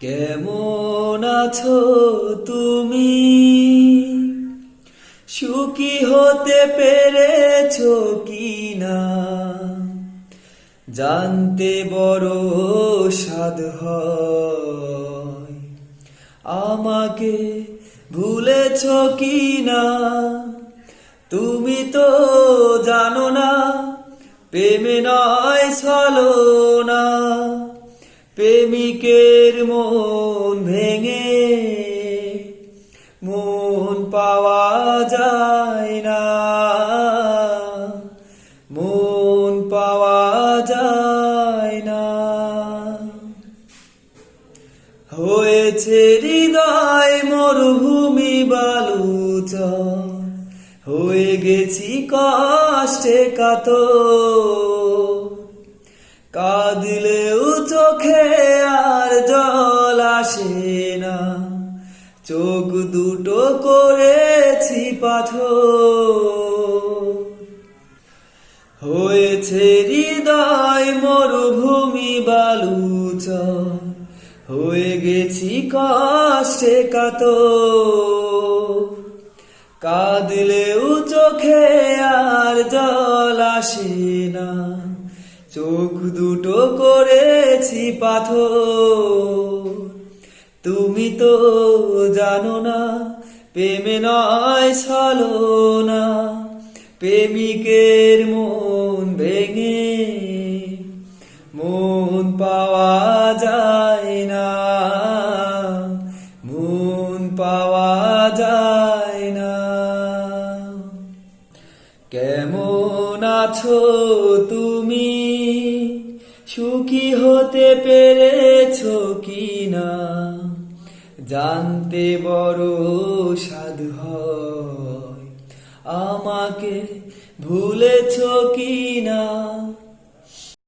কেমন আছো তুমি? সুখী হতে পেরেছ কি না জানতে বড় সাধ আমাকে ভুলেছ কি না তুমি তো জানো না, প্রেমে নয়, ছলো না। প্রেমিকের মন ভেঙে, মন পাওয়া যায় না। মন পাওয়া যায় না। হয়েছে হৃদয় মরুভূমি বালুচ হয়ে গেছি কষ্টে কাত কাঁদলেও চোখে আর জল আসে না। চোখ দুটো করেছি পাথর। হয়েছে হৃদয় মরুভূমি বালুচ হয়ে গেছি কষ্টে কাত কাঁদলেও চোখে আর জল আসে না। চোখ দুটো করেছি পাথর। তুমি তো জানো না, প্রেমে নয় ছলো না প্রেমিকের মন ভেঙে মন পাওয়া যায় না। মন পাওয়া যায় না। কেমন আছো তুমি সুখী হতে পেরেছ কি না জানতে বড় সাধ হয়। আমাকে ভুলেছ কি